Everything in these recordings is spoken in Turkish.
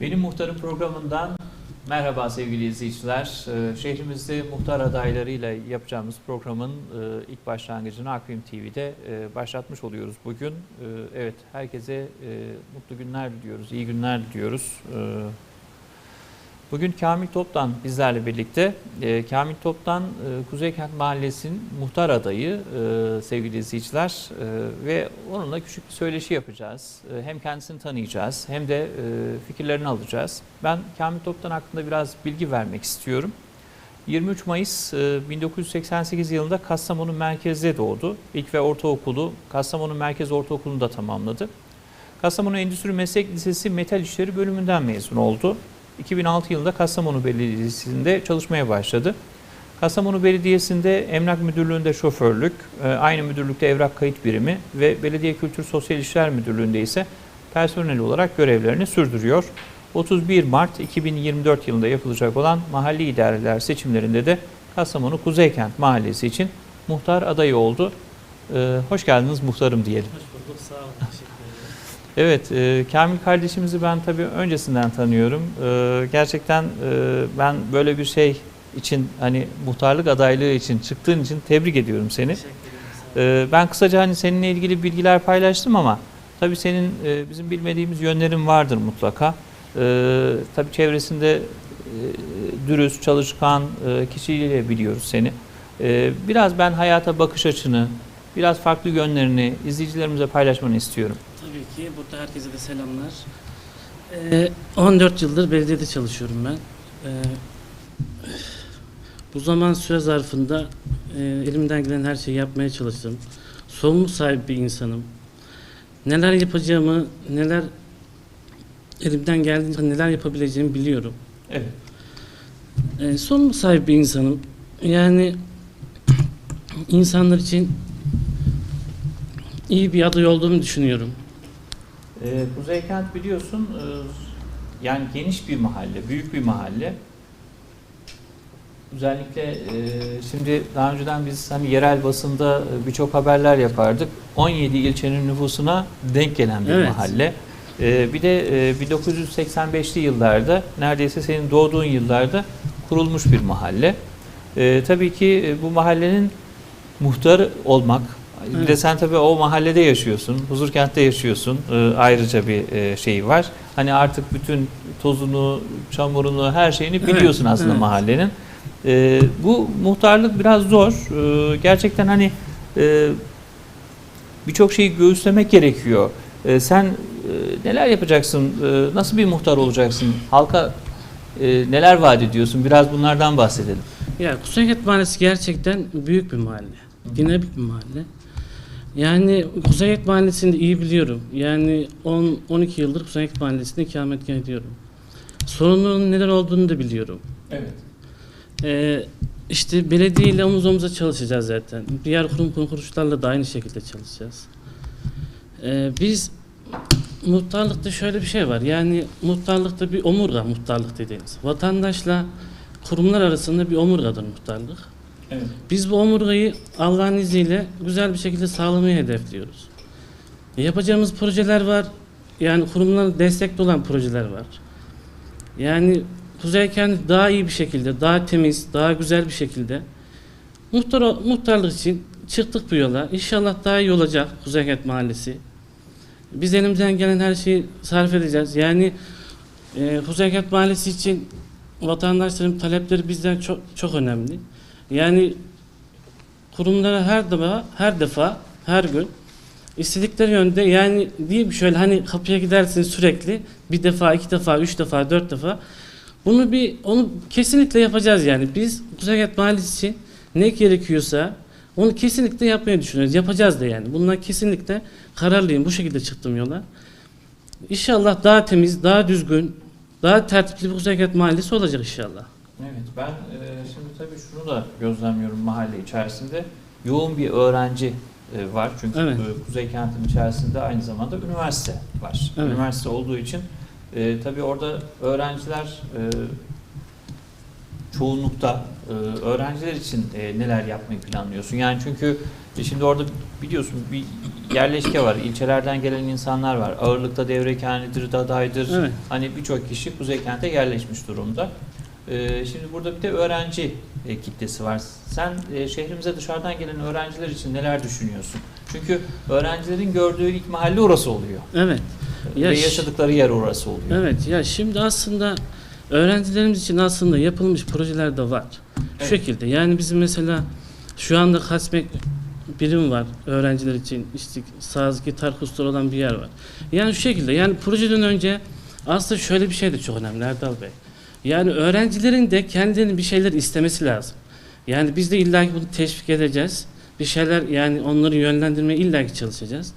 Benim Muhtarım programından merhaba sevgili izleyiciler. Ee, Şehrimizde muhtar adaylarıyla yapacağımız programın e, ilk başlangıcını Akvim TV'de e, başlatmış oluyoruz bugün. E, Evet, herkese mutlu günler diliyoruz, iyi günler diliyoruz. Bugün Kamil Top'tan bizlerle birlikte. E, Kamil Top'tan e, Kuzeykent Mahallesi'nin muhtar adayı e, sevgili izleyiciler E, ve onunla küçük bir söyleşi yapacağız. Hem kendisini tanıyacağız hem de fikirlerini alacağız. Ben Kamil Top'tan hakkında biraz bilgi vermek istiyorum. 23 Mayıs e, 1988 yılında Kastamonu merkezde doğdu. İlk ve ortaokulu Kastamonu Merkez Ortaokulu'nda tamamladı. Kastamonu Endüstri Meslek Lisesi Metal İşleri bölümünden mezun oldu. 2006 yılında Kastamonu Belediyesi'nde çalışmaya başladı. Kastamonu Belediyesi'nde Emlak Müdürlüğü'nde şoförlük, e, aynı müdürlükte evrak kayıt birimi ve Belediye Kültür Sosyal İşler Müdürlüğü'nde ise personel olarak görevlerini sürdürüyor. 31 Mart 2024 yılında yapılacak olan mahalli idareler seçimlerinde de Kastamonu Kuzeykent Mahallesi için muhtar adayı oldu. E, Hoş geldiniz muhtarım diyelim. Hoş bulduk, sağ olun. Evet, e, Kamil kardeşimizi ben tabii öncesinden tanıyorum. E, gerçekten e, ben böyle bir şey için hani muhtarlık adaylığı için çıktığın için tebrik ediyorum seni. E, ben kısaca hani seninle ilgili bilgiler paylaştım ama tabii senin e, bizim bilmediğimiz yönlerin vardır mutlaka. E, tabii çevresinde e, dürüst, çalışkan e, kişiyle biliyoruz seni. E, biraz ben hayata bakış açını, biraz farklı yönlerini izleyicilerimize paylaşmanı istiyorum. Ki burada herkese de selamlar. Ee, 14 yıldır belediyede çalışıyorum ben. Ee, bu zaman süre zarfında e, elimden gelen her şeyi yapmaya çalıştım. Sorumluluk sahibi bir insanım. Neler yapacağımı, neler elimden geldiğince neler yapabileceğimi biliyorum. Evet. E, sorumluluk sahibi bir insanım. Yani insanlar için iyi bir aday olduğumu düşünüyorum. Ee, Kuzeykent biliyorsun e, yani geniş bir mahalle, büyük bir mahalle. Özellikle e, şimdi daha önceden biz hani yerel basında e, birçok haberler yapardık. 17 ilçenin nüfusuna denk gelen bir Evet. mahalle. E, bir de e, 1985'li yıllarda neredeyse senin doğduğun yıllarda kurulmuş bir mahalle. E, tabii ki e, bu mahallenin muhtarı olmak, bir de Evet. sen tabii o mahallede yaşıyorsun, Huzurkent'te yaşıyorsun. E, ayrıca bir e, şey var. Hani artık bütün tozunu, çamurunu, her şeyini Evet, biliyorsun aslında evet. mahallenin. E, bu muhtarlık biraz zor. E, gerçekten hani e, birçok şeyi göğüslemek gerekiyor. E, sen e, neler yapacaksın? E, nasıl bir muhtar olacaksın? Halka e, neler vaat ediyorsun? Biraz bunlardan bahsedelim. Ya Kuzeykent Mahallesi gerçekten büyük bir mahalle. Dinamik bir mahalle. Yani Kuzeykent Mahallesi'ni iyi biliyorum. Yani 10-12 yıldır Kuzeykent Mahallesi'nde ikametgah ediyorum. Sorunların neler olduğunu da biliyorum. Evet. Ee, işte belediye ile omuz omuza çalışacağız zaten. Diğer kurum kuruluşlarla da aynı şekilde çalışacağız. Ee, biz muhtarlıkta şöyle bir şey var. Yani muhtarlıkta bir omurga muhtarlık dediğimiz. Vatandaşla kurumlar arasında bir omurgadır muhtarlık. Biz bu omurgayı Allah'ın izniyle güzel bir şekilde sağlamayı hedefliyoruz. E, Yapacağımız projeler var. Yani kurumların destekli olan projeler var. Yani Kuzeykent daha iyi bir şekilde, daha temiz, daha güzel bir şekilde muhtar, muhtarlık için çıktık bu yola. İnşallah daha iyi olacak Kuzeykent Mahallesi. Biz elimizden gelen her şeyi sarf edeceğiz. Yani e, Kuzeykent Mahallesi için vatandaşların talepleri bizden çok çok önemli. Yani kurumlara her defa, her defa, her gün istedikleri yönde yani diyeyim şöyle hani kapıya gidersin sürekli bir defa, iki defa, üç defa, dört defa bunu bir onu kesinlikle yapacağız yani. Biz Kuzeykent Mahallesi için ne gerekiyorsa onu kesinlikle yapmayı düşünüyoruz. Yapacağız da yani. Bundan kesinlikle kararlıyım. Bu şekilde çıktım yola. İnşallah daha temiz, daha düzgün, daha tertipli bir Kuzeykent Mahallesi olacak inşallah. Evet ben e, şimdi tabii şunu da gözlemliyorum mahalle içerisinde. Yoğun bir öğrenci e, var çünkü Evet. e, Kuzey kentin içerisinde aynı zamanda üniversite var. Evet. Üniversite olduğu için e, tabii orada öğrenciler e, çoğunlukta e, öğrenciler için e, neler yapmayı planlıyorsun? Yani çünkü e, şimdi orada biliyorsun bir yerleşke var. İlçelerden gelen insanlar var. Ağırlıkta Devrekhane'dir, Daday'dır. Evet. Hani birçok kişi Kuzey Kent'e yerleşmiş durumda. Ee, şimdi burada bir de öğrenci e, kitlesi var. Sen e, şehrimize dışarıdan gelen öğrenciler için neler düşünüyorsun? Çünkü öğrencilerin gördüğü ilk mahalle orası oluyor. Evet. Ya Ve yaşadıkları yer orası oluyor. Evet ya şimdi aslında öğrencilerimiz için aslında yapılmış projeler de var. Şu Evet. şekilde yani bizim mesela şu anda Kasmek birim var öğrenciler için işte saz, gitar kursları olan bir yer var. Yani şu şekilde yani projeden önce aslında şöyle bir şey de çok önemli Erdal Bey. Yani öğrencilerin de kendilerinin bir şeyler istemesi lazım. Yani biz de illaki bunu teşvik edeceğiz. Bir şeyler yani onları yönlendirmeye illaki çalışacağız.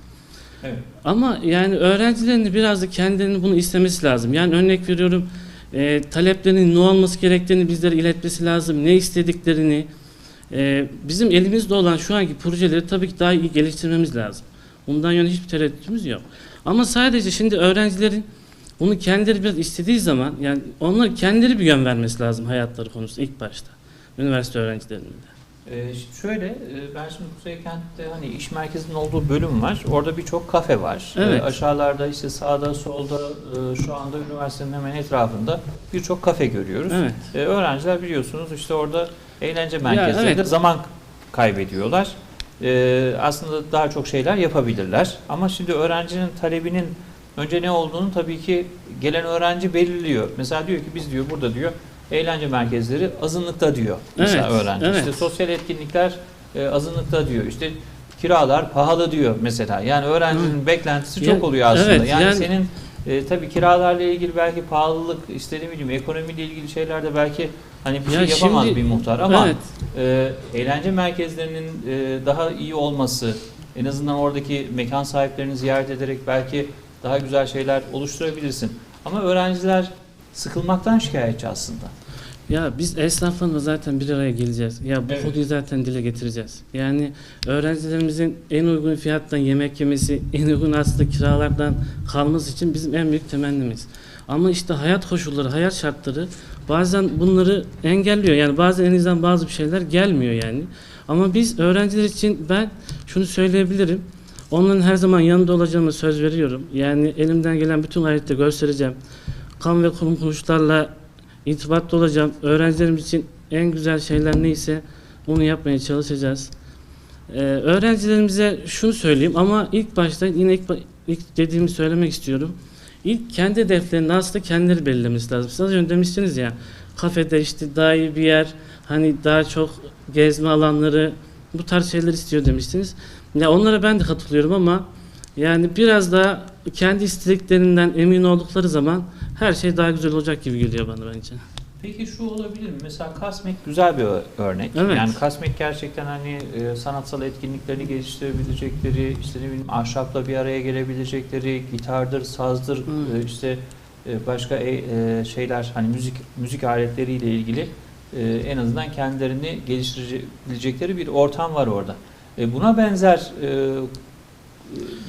Evet. Ama yani öğrencilerin de biraz da kendilerinin bunu istemesi lazım. Yani örnek veriyorum e, taleplerinin ne olması gerektiğini bizlere iletmesi lazım. Ne istediklerini. E, bizim elimizde olan şu anki projeleri tabii ki daha iyi geliştirmemiz lazım. Bundan yana hiçbir tereddütümüz yok. Ama sadece şimdi öğrencilerin bunu kendileri biraz istediği zaman yani onlar kendileri bir yön vermesi lazım hayatları konusunda ilk başta. Üniversite öğrencilerinin de. Ee, şöyle, e, ben şimdi Kuzey Kent'te hani iş merkezinin olduğu bölüm var. Orada birçok kafe var. Evet. Ee, aşağılarda işte sağda solda e, şu anda üniversitenin hemen etrafında birçok kafe görüyoruz. Evet. Ee, öğrenciler biliyorsunuz işte orada eğlence merkezlerinde evet. zaman kaybediyorlar. Ee, aslında daha çok şeyler yapabilirler. Ama şimdi öğrencinin talebinin önce ne olduğunu tabii ki gelen öğrenci belirliyor. Mesela diyor ki biz diyor burada diyor eğlence merkezleri azınlıkta diyor. Mesela Evet, öğrenci. evet. İşte sosyal etkinlikler e, azınlıkta diyor. İşte kiralar pahalı diyor mesela. Yani öğrencinin beklentisi Ya- çok oluyor aslında. evet, yani, yani- senin e, tabii kiralarla ilgili belki pahalılık, işte ne bileyim ekonomiyle ilgili şeylerde belki hani bir Ya şey yapamaz şimdi- bir muhtar ama Evet. e, eğlence merkezlerinin e, daha iyi olması, en azından oradaki mekan sahiplerini ziyaret ederek belki daha güzel şeyler oluşturabilirsin. Ama öğrenciler sıkılmaktan şikayetçi aslında. Ya biz esnaflarla zaten bir araya geleceğiz. Ya bu Evet. konuyu zaten dile getireceğiz. Yani öğrencilerimizin en uygun fiyattan yemek yemesi, en uygun aslında kiralardan kalması için bizim en büyük temennimiz. Ama işte hayat koşulları, hayat şartları bazen bunları engelliyor. Yani bazen elinizden bazı bir şeyler gelmiyor yani. Ama biz öğrenciler için ben şunu söyleyebilirim. Onların her zaman yanında olacağımı söz veriyorum. Yani elimden gelen bütün gayreti göstereceğim. Kamu ve kurum kuruluşlarla irtibatta olacağım. Öğrencilerim için en güzel şeyler neyse onu yapmaya çalışacağız. Ee, öğrencilerimize şunu söyleyeyim ama ilk başta yine ilk, ilk dediğimi söylemek istiyorum. İlk kendi hedeflerini aslında kendileri belirlemesi lazım. Siz az önce demiştiniz ya kafede işte daha iyi bir yer, hani daha çok gezme alanları bu tarz şeyler istiyor demiştiniz. Ya onlara ben de katılıyorum ama yani biraz daha kendi istediklerinden emin oldukları zaman her şey daha güzel olacak gibi geliyor bana bence. Peki şu olabilir mi? Mesela Kasmek güzel bir örnek. Evet. Yani Kasmek gerçekten hani e, sanatsal etkinliklerini geliştirebilecekleri, işte ne bileyim ahşapla bir araya gelebilecekleri, gitardır, sazdır, Evet. e, işte e, başka e, e, şeyler hani müzik müzik aletleriyle ilgili e, en azından kendilerini geliştirebilecekleri bir ortam var orada. E, buna benzer e, e,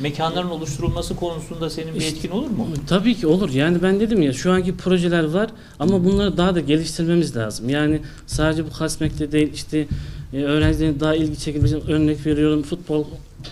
mekanların oluşturulması konusunda senin bir etkin olur mu? Tabii ki olur. Yani ben dedim ya şu anki projeler var ama bunları daha da geliştirmemiz lazım. Yani sadece bu kasmekte değil işte e, öğrencilerin daha ilgi çekebilecek örnek veriyorum futbol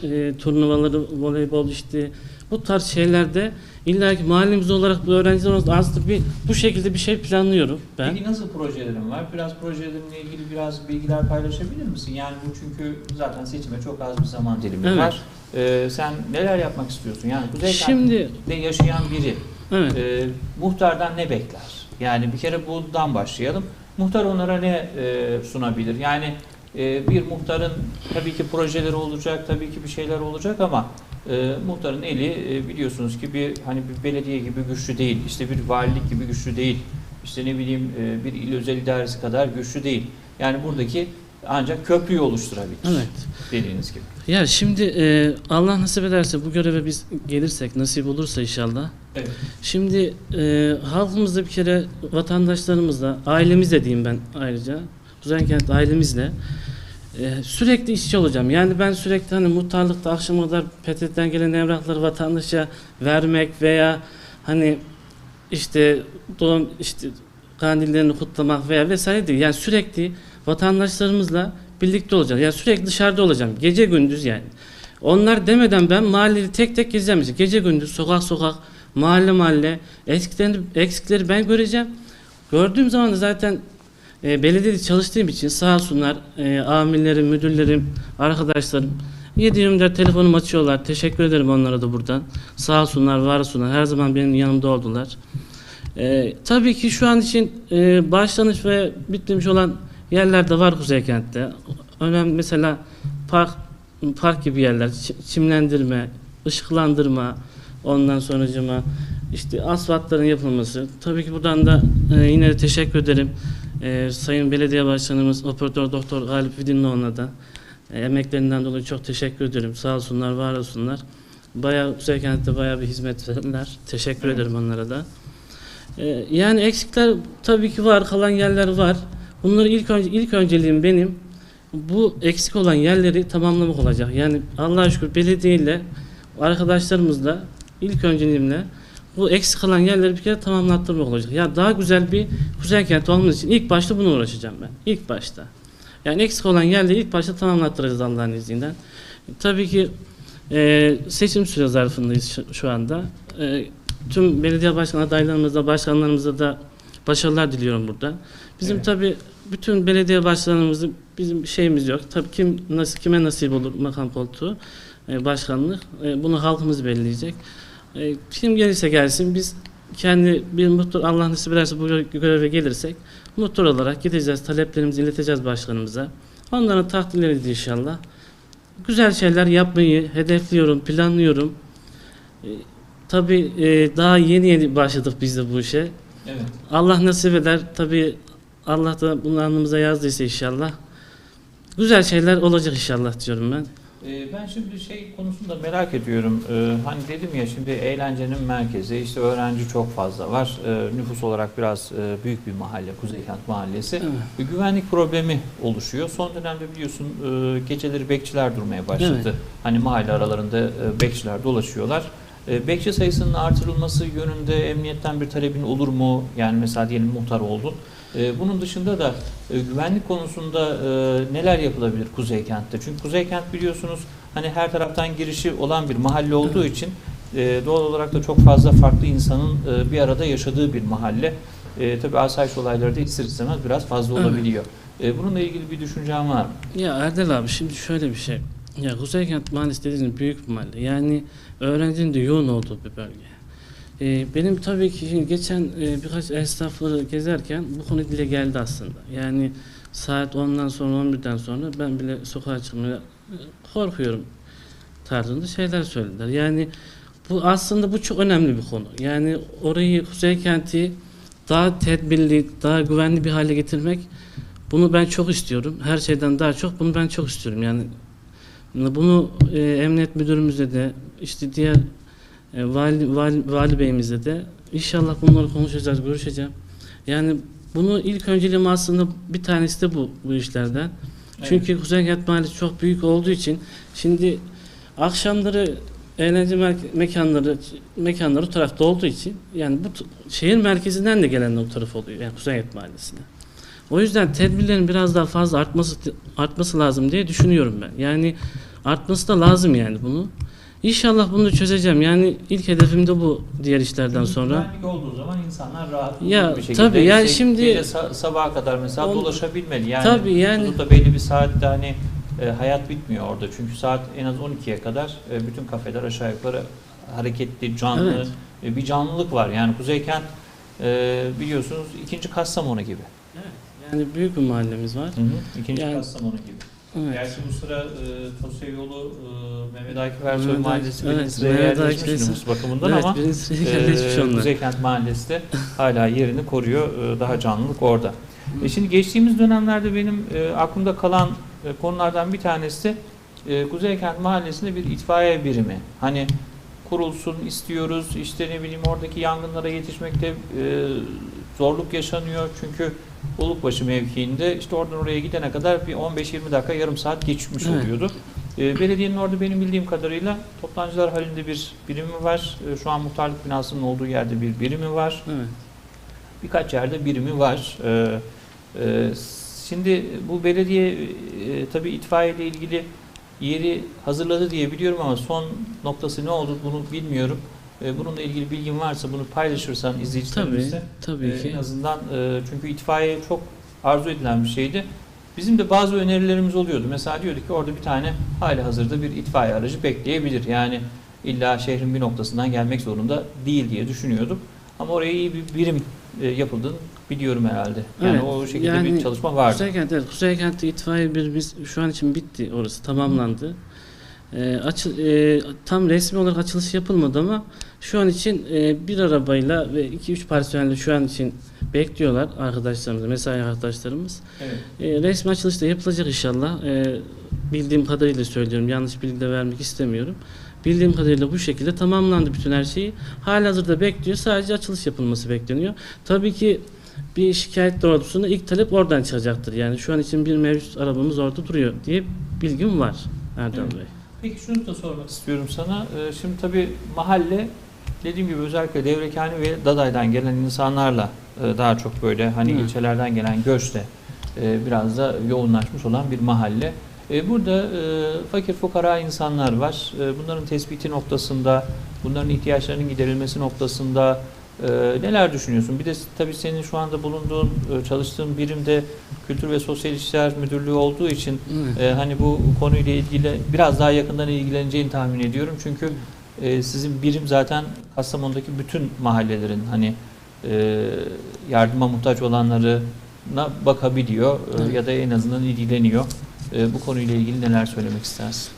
e, turnuvaları, voleybol işte bu tarz şeylerde illa ki mahallemiz olarak bu öğrenciler arasında aslında bir bu şekilde bir şey planlıyorum ben. Peki nasıl projelerin var? Biraz projelerinle ilgili biraz bilgiler paylaşabilir misin? Yani bu çünkü zaten seçime çok az bir zaman dilimi Evet. var. Ee, sen neler yapmak istiyorsun? Yani Kuzey Şimdi yaşayan biri evet. e, muhtardan ne bekler? Yani bir kere bundan başlayalım. Muhtar onlara ne e, sunabilir? Yani e, bir muhtarın tabii ki projeleri olacak, tabii ki bir şeyler olacak ama e, muhtarın eli e, biliyorsunuz ki bir hani bir belediye gibi güçlü değil, işte bir valilik gibi güçlü değil, işte ne bileyim e, bir il özel idaresi kadar güçlü değil. Yani buradaki ancak köprüyü oluşturabilir Evet. dediğiniz gibi. Ya şimdi e, Allah nasip ederse bu göreve biz gelirsek nasip olursa inşallah Evet. Şimdi e, halkımızda bir kere vatandaşlarımızla, ailemizle diyeyim ben ayrıca, Kuzenkent ailemizle e, sürekli işçi olacağım. Yani ben sürekli hani muhtarlıkta akşama kadar PTT'den gelen evrakları vatandaşa vermek veya hani işte doğum işte kandillerini kutlamak veya vesaire değil. Yani sürekli vatandaşlarımızla birlikte olacağım. Yani sürekli dışarıda olacağım. Gece gündüz yani. Onlar demeden ben mahalleyi tek tek gezeceğim. Gece gündüz sokak sokak, mahalle mahalle eksiklerini, eksikleri ben göreceğim. Gördüğüm zaman da zaten e, belediyede çalıştığım için sağ olsunlar e, amirlerim, müdürlerim, arkadaşlarım 7-24 telefonumu açıyorlar. Teşekkür ederim onlara da buradan. Sağ olsunlar, var olsunlar. Her zaman benim yanımda oldular. E, tabii ki şu an için e, başlanış ve bitmiş olan yerler de var Kuzey Kent'te. Önemli mesela park park gibi yerler, çi- çimlendirme, ışıklandırma, ondan sonracıma işte asfaltların yapılması. Tabii ki buradan da e, yine de teşekkür ederim. E, Sayın Belediye Başkanımız Operatör Doktor Galip Vidinloğlu'na da e, emeklerinden dolayı çok teşekkür ederim. Sağ olsunlar, var olsunlar. Bayağı Kuzey Kent'te bayağı bir hizmet verdiler. Teşekkür Evet. ederim onlara da. E, yani eksikler tabii ki var, kalan yerler var. Bunları ilk önce ilk önceliğim benim bu eksik olan yerleri tamamlamak olacak. Yani Allah'a şükür belediye ile arkadaşlarımızla ilk önceliğimle bu eksik kalan yerleri bir kere tamamlattırmak olacak. Ya daha güzel bir kuzey kent olması için ilk başta bunu uğraşacağım ben. İlk başta. Yani eksik olan yerleri ilk başta tamamlattıracağız Allah'ın izniyle. Tabii ki e, seçim süre zarfındayız şu, şu anda. E, tüm belediye başkan adaylarımıza, başkanlarımıza da başarılar diliyorum burada. Bizim Evet. tabii bütün belediye başkanlarımızın bizim şeyimiz yok. Tabii kim nasıl kime nasip olur makam koltuğu, e, başkanlık. E, bunu halkımız belirleyecek. E, kim gelirse gelsin biz kendi bir muhtar Allah nasip ederse bu gö- göreve gelirsek muhtar olarak gideceğiz, taleplerimizi ileteceğiz başkanımıza. Onların takdirleriyle inşallah. Güzel şeyler yapmayı hedefliyorum, planlıyorum. E, tabii e, daha yeni yeni başladık biz de bu işe. Evet. Allah nasip eder. Tabii Allah da bunu alnımıza yazdıysa inşallah. Güzel şeyler olacak inşallah diyorum ben. Ee, Ben şimdi şey konusunda merak ediyorum. Ee, Hani dedim ya şimdi eğlencenin merkezi, işte öğrenci çok fazla var. Ee, Nüfus olarak biraz e, büyük bir mahalle, Kuzeykent Mahallesi. Evet. Bir güvenlik problemi oluşuyor. Son dönemde biliyorsun e, geceleri bekçiler durmaya başladı. Evet. Hani mahalle aralarında e, bekçiler dolaşıyorlar. E, Bekçi sayısının artırılması yönünde emniyetten bir talebin olur mu? Yani mesela diyelim muhtar oldun. E, Bunun dışında da e, güvenlik konusunda e, neler yapılabilir Kuzeykent'te? Çünkü Kuzeykent biliyorsunuz hani her taraftan girişi olan bir mahalle olduğu için e, doğal olarak da çok fazla farklı insanın bir arada yaşadığı bir mahalle. E, tabii asayiş olayları da ister istemez biraz fazla olabiliyor. E, bununla ilgili bir düşüncen var mı? Ya Erdal abi şimdi şöyle bir şey. Ya Kuzeykent Mahallesi dediğiniz büyük bir mahalle. Yani öğrencinin de yoğun olduğu bir bölge. Ee, benim tabii ki şimdi geçen e, birkaç esnafları gezerken bu konu dile geldi aslında. Yani saat 10'dan sonra 11'den sonra ben bile sokağa çıkmaya e, korkuyorum tarzında şeyler söylediler. Yani bu aslında bu çok önemli bir konu. Yani orayı Kuzeykent'i daha tedbirli, daha güvenli bir hale getirmek bunu ben çok istiyorum. Her şeyden daha çok bunu ben çok istiyorum. Yani bunu e, emniyet müdürümüzle de işte diğer e, vali, vali, vali beyimizle de inşallah bunları konuşacağız, görüşeceğim. Yani bunu ilk önceliğim aslında bir tanesi de bu bu işlerden. Çünkü Kuzeykent Mahallesi çok büyük olduğu için şimdi akşamları eğlence mekanları mekanları o tarafta olduğu için yani bu şehir merkezinden de gelenler o taraf oluyor yani Kuzeykent Mahallesi'ne. O yüzden tedbirlerin biraz daha fazla artması artması lazım diye düşünüyorum ben. Yani artması da lazım yani bunu. İnşallah bunu da çözeceğim. Yani ilk hedefim de bu diğer işlerden sonra. Güvenlik olduğu zaman insanlar rahat Ya, bir şekilde tabii, yani işte şimdi- gece sa- sabaha kadar mesela On- dolaşabilmeli. Yani Tabii, yani- tutup da belli bir saatte hani e, hayat bitmiyor orada. Çünkü saat en az 12'ye kadar e, bütün kafeler aşağı yukarı hareketli, canlı Evet. e, bir canlılık var. Yani Kuzeykent e, biliyorsunuz ikinci Kastamonu gibi. Yani büyük bir mahallemiz var. Hı hı. İkinci Yani- Kastamonu gibi. Evet. Gerçi bu sıra e, Tosya yolu e, Mehmet Akif Ersoy Mehmet Mahallesi Akif- birinci evet, sıraya yerleşmiş nüfus bakımından Evet, ama onlar. Kuzeykent Mahallesi de hala yerini koruyor. Ee, Daha canlılık orada. E şimdi geçtiğimiz dönemlerde benim e, aklımda kalan e, konulardan bir tanesi e, Kuzeykent Mahallesi'nde bir itfaiye birimi. Hani kurulsun istiyoruz. İşte ne bileyim oradaki yangınlara yetişmekte e, zorluk yaşanıyor. Çünkü Olukbaşı mevkiinde işte oradan oraya gidene kadar bir 15-20 dakika yarım saat geçmiş Evet. oluyordu. E, belediyenin orada benim bildiğim kadarıyla toptancılar halinde bir birimi var. E, şu an muhtarlık binasının olduğu yerde bir birimi var. Evet. Birkaç yerde birimi var. E, e, şimdi bu belediye e, tabii itfaiye ile ilgili yeri hazırladı diye biliyorum ama son noktası ne oldu bunu bilmiyorum. E, bununla ilgili bilgin varsa bunu paylaşırsan Tabii, izleyicilerimizle tabii e, ki. en azından e, çünkü itfaiye çok arzu edilen bir şeydi. Bizim de bazı önerilerimiz oluyordu. Mesela diyordu ki orada bir tane hali hazırda bir itfaiye aracı bekleyebilir. Yani illa şehrin bir noktasından gelmek zorunda değil diye düşünüyorduk. Ama oraya iyi bir birim e, yapıldığını biliyorum herhalde. Yani Evet, o şekilde yani bir çalışma vardı. Kuzeykent, evet, Kuzeykent'te itfaiye birimiz şu an için bitti orası tamamlandı. Ee, açı- e, tam resmi olarak açılış yapılmadı ama şu an için e, bir arabayla ve 2-3 personelle şu an için bekliyorlar arkadaşlarımız, mesai arkadaşlarımız. Evet. E, resmi açılış da yapılacak inşallah. E, bildiğim kadarıyla söylüyorum, yanlış bilgi de vermek istemiyorum. Bildiğim kadarıyla bu şekilde tamamlandı bütün her şeyi. Halihazırda bekliyor, sadece açılış yapılması bekleniyor. Tabii ki bir şikayet doğrultusunda ilk talep oradan çıkacaktır. Yani şu an için bir mevcut arabamız orada duruyor diye bilgim var Erdal Evet. Bey. Peki şunu da sormak istiyorum sana. Ee, Şimdi tabii mahalle dediğim gibi özellikle Devrekani ve Daday'dan gelen insanlarla e, daha çok böyle hani Hı. ilçelerden gelen göçle e, biraz da yoğunlaşmış olan bir mahalle. E, Burada e, fakir fukara insanlar var. E, Bunların tespiti noktasında, bunların ihtiyaçlarının giderilmesi noktasında e, neler düşünüyorsun? Bir de tabii senin şu anda bulunduğun, e, çalıştığın birimde Kültür ve Sosyal İşler Müdürlüğü olduğu için Evet. ee, hani bu konuyla ilgili biraz daha yakından ilgileneceğini tahmin ediyorum. Çünkü e, sizin birim zaten Kastamonu'daki bütün mahallelerin hani e, yardıma muhtaç olanlarına bakabiliyor e, Evet. ya da en azından ilgileniyor. E, bu konuyla ilgili neler söylemek istersin?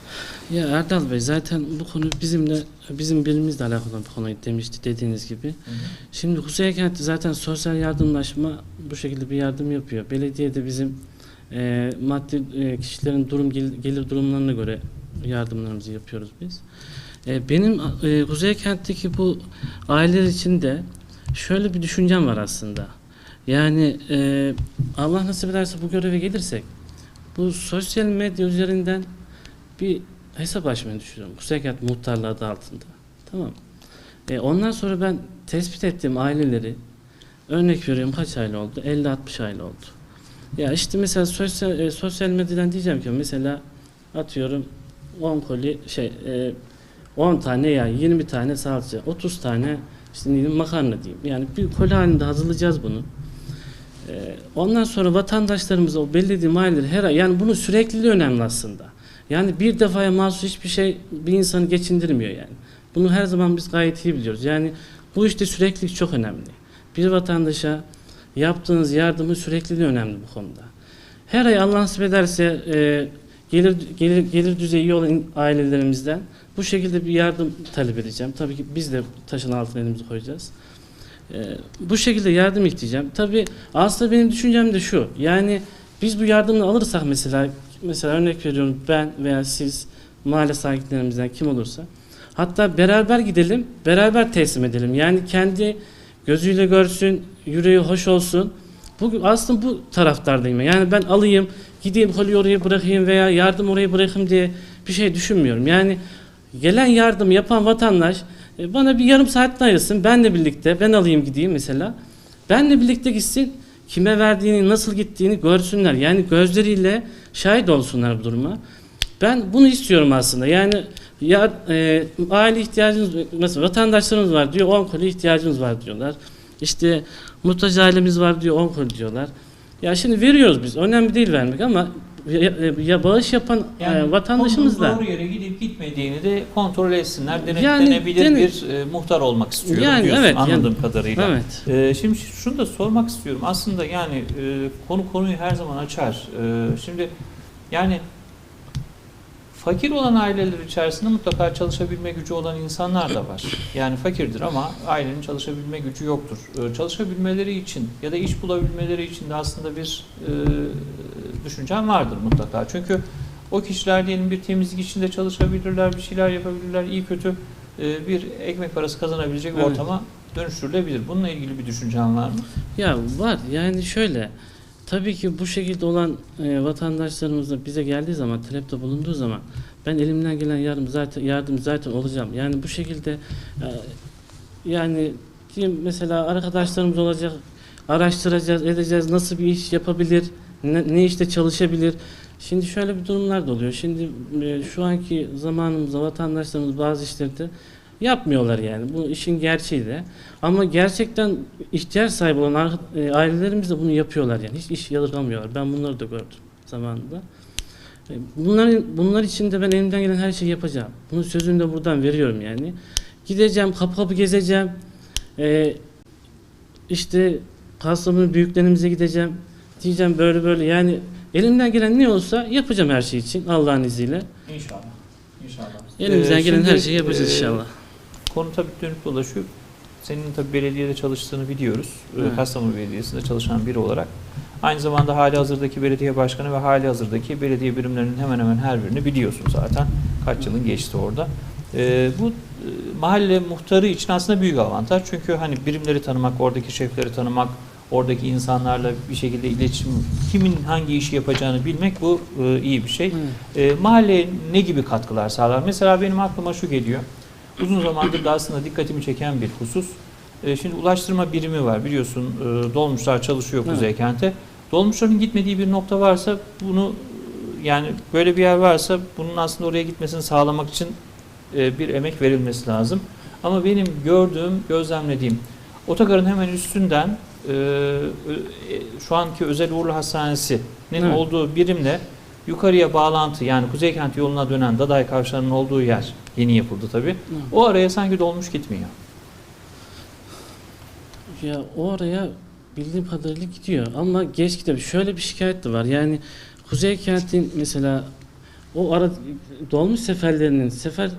Ya Erdal Bey zaten bu konu bizimle bizim birimizle alakalı bir konu demişti dediğiniz gibi. Şimdi Kuzeykent zaten sosyal yardımlaşma bu şekilde bir yardım yapıyor. Belediye de bizim e, maddi e, kişilerin durum gel- gelir durumlarına göre yardımlarımızı yapıyoruz biz. E, benim e, Kuzeykent'teki bu aileler için de şöyle bir düşüncem var aslında. Yani e, Allah nasip ederse bu göreve gelirsek bu sosyal medya üzerinden bir hesap açmayı düşünüyorum. Kuzeykent muhtarlığı adı altında. Tamam. E, ondan sonra ben tespit ettiğim aileleri örnek veriyorum kaç aile oldu? 50-60 aile oldu. Ya işte mesela sosyal, e, sosyal medyadan diyeceğim ki mesela atıyorum 10 koli şey e, 10 tane ya 20 tane salça 30 tane işte makarna diyeyim. Yani bir koli halinde hazırlayacağız bunu. E, ondan sonra vatandaşlarımıza o belirlediğim aileleri her ay yani bunun sürekliliği önemli aslında. Yani bir defaya mahsus hiçbir şey bir insanı geçindirmiyor yani. Bunu her zaman biz gayet iyi biliyoruz. Yani bu işte süreklilik çok önemli. Bir vatandaşa yaptığınız yardımın sürekliliği önemli bu konuda. Her ay Allah nasip ederse e, gelir, gelir, gelir düzeyi iyi olan ailelerimizden bu şekilde bir yardım talep edeceğim. Tabii ki biz de taşın altına elimizi koyacağız. E, bu şekilde yardım isteyeceğim. Tabii aslında benim düşüncem de şu. Yani biz bu yardımını alırsak mesela mesela örnek veriyorum ben veya siz mahalle sakinlerimizden kim olursa hatta beraber gidelim beraber teslim edelim. Yani kendi gözüyle görsün, yüreği hoş olsun. Bu aslında bu taraftardayım. Yani ben alayım, gideyim kolyeyi oraya bırakayım veya yardım oraya bırakayım diye bir şey düşünmüyorum. Yani gelen yardım yapan vatandaş e, bana bir yarım saat ayırsın. Benle birlikte ben alayım gideyim mesela. Benle birlikte gitsin. Kime verdiğini, nasıl gittiğini görsünler. Yani gözleriyle şahit olsunlar bu duruma. Ben bunu istiyorum aslında. Yani ya e, aile ihtiyacınız mesela vatandaşlarımız var diyor 10 koli ihtiyacımız var diyorlar. İşte muhtaç ailemiz var diyor 10 koli diyorlar. Ya şimdi veriyoruz biz. Önemli değil vermek ama ya, ya bağış yapan e, vatandaşımız konunun da doğru yere gidip gitmediğini de kontrol etsinler. Yani Denetlenebilir dene- bir e, muhtar olmak istiyorum Yani diyorsun evet, yani- anladığım kadarıyla. evet. Ee, şimdi şunu da sormak istiyorum. Aslında yani e, konu konuyu her zaman açar. Ee, şimdi yani fakir olan aileler içerisinde mutlaka çalışabilme gücü olan insanlar da var. Yani fakirdir ama ailenin çalışabilme gücü yoktur. Ee, çalışabilmeleri için ya da iş bulabilmeleri için de aslında bir e, düşüncem vardır mutlaka. Çünkü o kişiler diyelim bir temizlik içinde çalışabilirler, bir şeyler yapabilirler, iyi kötü e, bir ekmek parası kazanabilecek Evet. ortama dönüştürülebilir. Bununla ilgili bir düşüncen var mı? Ya var yani şöyle tabii ki bu şekilde olan e, vatandaşlarımız da bize geldiği zaman talepte bulunduğu zaman ben elimden gelen yardım zaten yardım zaten olacağım. Yani bu şekilde e, yani diyeyim mesela arkadaşlarımız olacak araştıracağız edeceğiz nasıl bir iş yapabilir ne, ne işte çalışabilir Şimdi şöyle bir durumlar da oluyor. Şimdi e, şu anki zamanımızda vatandaşlarımız bazı işleri yapmıyorlar yani. Bu işin gerçeği de. Ama gerçekten ihtiyaç sahibi olan e, ailelerimiz de bunu yapıyorlar yani. Hiç iş yadırgamıyorlar. Ben bunları da gördüm zamanında. E, bunlar için de ben elimden gelen her şeyi yapacağım. Bunun sözünü de buradan veriyorum yani. Gideceğim, kapı kapı gezeceğim. E, işte Kastamonu büyüklerimize gideceğim. Diyeceğim böyle böyle yani elimden gelen ne olsa yapacağım her şey için Allah'ın izniyle. İnşallah. İnşallah. Elimizden Ee, gelen her şimdi, şeyi yapacağız e, inşallah. Konu tabii dönüp dolaşıyor. Senin tabii belediyede çalıştığını biliyoruz. Ee, Evet. Kastamonu Belediyesi'nde çalışan biri olarak. Aynı zamanda hali hazırdaki belediye başkanı ve hali hazırdaki belediye birimlerinin hemen hemen her birini biliyorsun zaten. Kaç yılın geçti orada. Ee, bu e, mahalle muhtarı için aslında büyük avantaj. Çünkü hani birimleri tanımak, oradaki şefleri tanımak, oradaki insanlarla bir şekilde iletişim, kimin hangi işi yapacağını bilmek bu e, iyi bir şey. Evet. E, mahalleye ne gibi katkılar sağlar? Mesela benim aklıma şu geliyor. Uzun zamandır da aslında dikkatimi çeken bir husus. E, şimdi ulaştırma birimi var biliyorsun e, dolmuşlar çalışıyor Evet. Kuzey Kent'e. Dolmuşların gitmediği bir nokta varsa bunu yani böyle bir yer varsa bunun aslında oraya gitmesini sağlamak için e, bir emek verilmesi lazım. Ama benim gördüğüm, gözlemlediğim otogarın hemen üstünden şu anki Özel Uğurlu Hastanesi'nin Evet. olduğu birimle yukarıya bağlantı yani Kuzeykent yoluna dönen Daday Kavşağı'nın olduğu yer yeni yapıldı tabii. O araya sanki dolmuş gitmiyor. Ya o araya bildiğim kadarıyla gidiyor ama geç gidiyor. Şöyle bir şikayet de var. Yani Kuzey Kent'in mesela o ara dolmuş seferlerinin sefer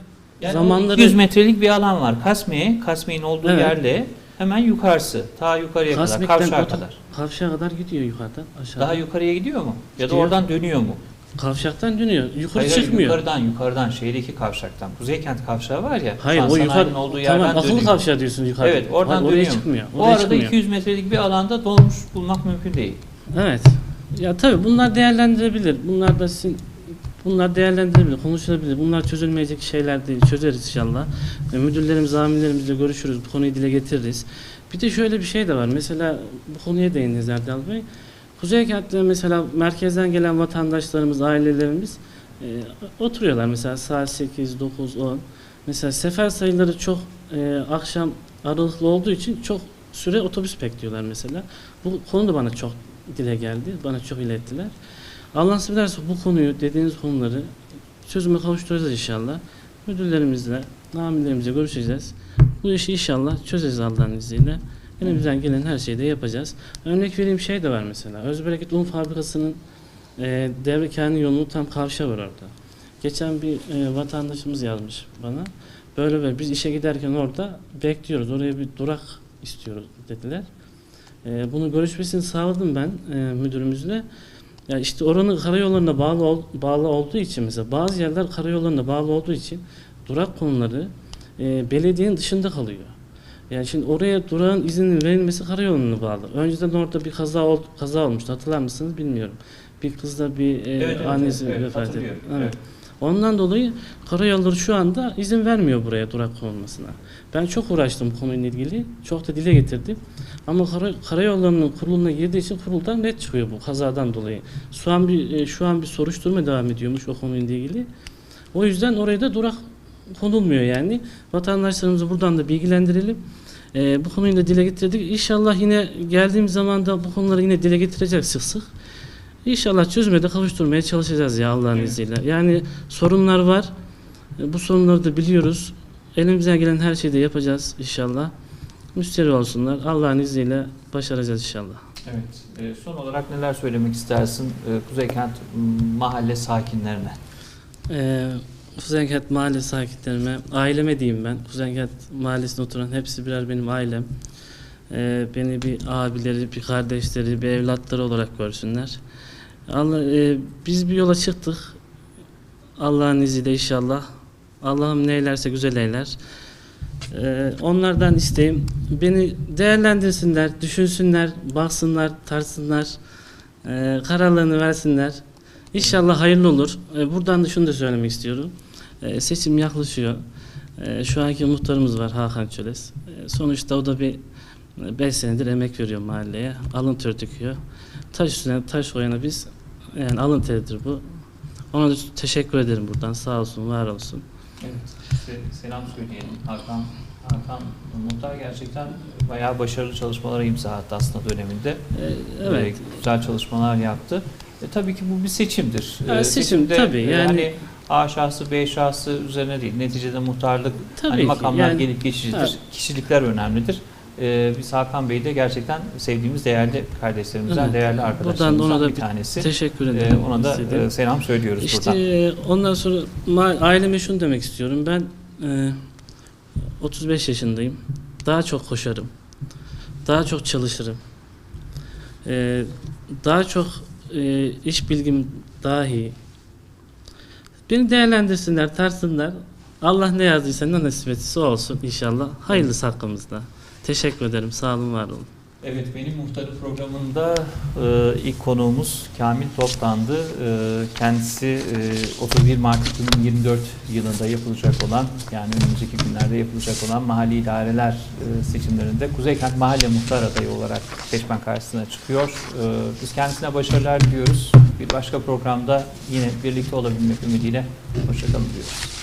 Yani zamanları 200 metrelik bir alan var. Kasmiye, Kasmiye'nin olduğu Evet. yerle hemen yukarısı. Ta yukarıya kadar, Kasmik'ten kavşağa o ta- kadar. kavşağa kadar gidiyor yukarıdan aşağı. Daha yukarıya gidiyor mu? Ya da Gidiyor. oradan dönüyor mu? Kavşaktan dönüyor. Yukarı Hayır, hayır, çıkmıyor. yukarıdan, yukarıdan, şehirdeki kavşaktan. Kuzeykent kavşağı var ya. Hayır o sanayinin yukarı olduğu yerden tamam akıllı dönüyor. kavşağı diyorsun yukarı. Evet, oradan Hayır, oraya dönüyor. çıkmıyor. O Oraya arada çıkmıyor. 200 metrelik bir alanda dolmuş bulmak mümkün değil. Evet. Ya tabii bunlar değerlendirilebilir. Bunlar da sizin bunlar değerlendirilebilir, konuşulabilir. Bunlar çözülmeyecek şeyler değil. Çözeriz inşallah. E, müdürlerimiz, amirlerimizle görüşürüz. Bu konuyu dile getiririz. Bir de şöyle bir şey de var. Mesela bu konuya değindiniz Erdal Bey. Kuzey Kent'te mesela merkezden gelen vatandaşlarımız, ailelerimiz e, oturuyorlar mesela saat 8, 9, 10. Mesela sefer sayıları çok e, akşam aralıklı olduğu için çok süre otobüs bekliyorlar mesela. Bu konu da bana çok dile geldi. Bana çok ilettiler. Allah nasip ederse bu konuyu, dediğiniz konuları çözüme kavuşturacağız inşallah. Müdürlerimizle, amirlerimizle görüşeceğiz. Bu işi inşallah çözeceğiz Allah'ın izniyle. Elimizden gelen her şeyi de yapacağız. Örnek vereyim şey de var mesela. Özbereket Un Fabrikası'nın e, Devrekani yolunun tam kavşağı var orada. Geçen bir e, vatandaşımız yazmış bana. Böyle böyle biz işe giderken orada bekliyoruz. Oraya bir durak istiyoruz dediler. E, bunu görüşmesini sağladım ben e, müdürümüzle. Ya işte oranın karayollarına bağlı ol- bağlı olduğu için mesela bazı yerler karayollarına bağlı olduğu için durak konuları e, belediyenin dışında kalıyor. Yani şimdi oraya durağın izninin verilmesi karayoluna bağlı. Önceden orada bir kaza ol, kaza olmuştu. Hatırlar mısınız bilmiyorum. Bir kızla bir e, annesi vefat etti. hatırlıyorum. Evet. Ondan dolayı karayolları şu anda izin vermiyor buraya durak konulmasına. Ben çok uğraştım bu konuyla ilgili. Çok da dile getirdim. Ama kara, karayollarının kuruluna girdiği için kuruldan net çıkıyor bu kazadan dolayı. Şu an bir e, şu an bir soruşturma devam ediyormuş o konuyla ilgili. O yüzden oraya da durak konulmuyor yani. Vatandaşlarımızı buradan da bilgilendirelim. E, bu konuyu da dile getirdik. İnşallah yine geldiğimiz zaman da bu konuları yine dile getireceğiz sık sık. İnşallah çözüme de kavuşturmaya çalışacağız ya Allah'ın Evet. izniyle. Yani sorunlar var. E, Bu sorunları da biliyoruz. Elimizden gelen her şeyi de yapacağız inşallah. Müşteri olsunlar. Allah'ın izniyle başaracağız inşallah. Evet. E, son olarak neler söylemek istersin e, Kuzeykent mahalle sakinlerine? Ee, Kuzenkent mahalle sakinlerime, aileme diyeyim ben. Kuzenkent mahallesinde oturan hepsi birer benim ailem. Ee, beni bir abileri, bir kardeşleri, bir evlatları olarak görsünler. Allah, e, biz bir yola çıktık. Allah'ın izniyle inşallah. Allah'ım neylerse güzel eyler. Ee, onlardan isteğim beni değerlendirsinler, düşünsünler, baksınlar, tarsınlar, e, kararlarını versinler. İnşallah hayırlı olur. E, buradan da şunu da söylemek istiyorum. E, seçim yaklaşıyor. E, şu anki muhtarımız var Hakan Çöles. E, sonuçta o da bir 5 senedir emek veriyor mahalleye. Alın tör döküyor. Taş üstüne taş koyana biz Yani alın teridir bu. Ona da teşekkür ederim buradan. Sağ olsun, var olsun. Evet, selam söyleyelim. Hakan, Hakan Muhtar gerçekten bayağı başarılı çalışmalara imza attı aslında döneminde. Ee, evet. Ee, güzel çalışmalar yaptı. E, tabii ki bu bir seçimdir. Ha, Ee, seçim, seçimde, tabii, e, yani- hani A şahsı, B şahsı üzerine değil. Neticede muhtarlık, Tabii hani makamlar Yani, gelip geçicidir. Evet. Kişilikler önemlidir. Ee, biz Hakan Bey'i de gerçekten sevdiğimiz değerli kardeşlerimizden, Evet. değerli Buradan arkadaşlarımızdan ona da bir tanesi. teşekkür Ee, ederim. ona da e, selam söylüyoruz İşte buradan. e, ondan sonra aileme şunu demek istiyorum. Ben e, 35 yaşındayım. Daha çok koşarım. Daha çok çalışırım. E, daha çok e, iş bilgim daha iyi. Beni değerlendirsinler, tarsınlar. Allah ne yazdıysa ne nasip etse olsun inşallah. Hayırlısı hakkımızda. Teşekkür ederim. Sağ olun, var olun. Evet, Benim Muhtarı programında e, ilk konuğumuz Kamil Toplan'dı. E, kendisi e, 31 Mart 2024 yılında yapılacak olan, yani önümüzdeki günlerde yapılacak olan mahalli idareler e, seçimlerinde Kuzeykent Mahalle Muhtar adayı olarak seçmen karşısına çıkıyor. E, biz kendisine başarılar diliyoruz. Bir başka programda yine birlikte olabilmek ümidiyle hoşçakalın diyoruz.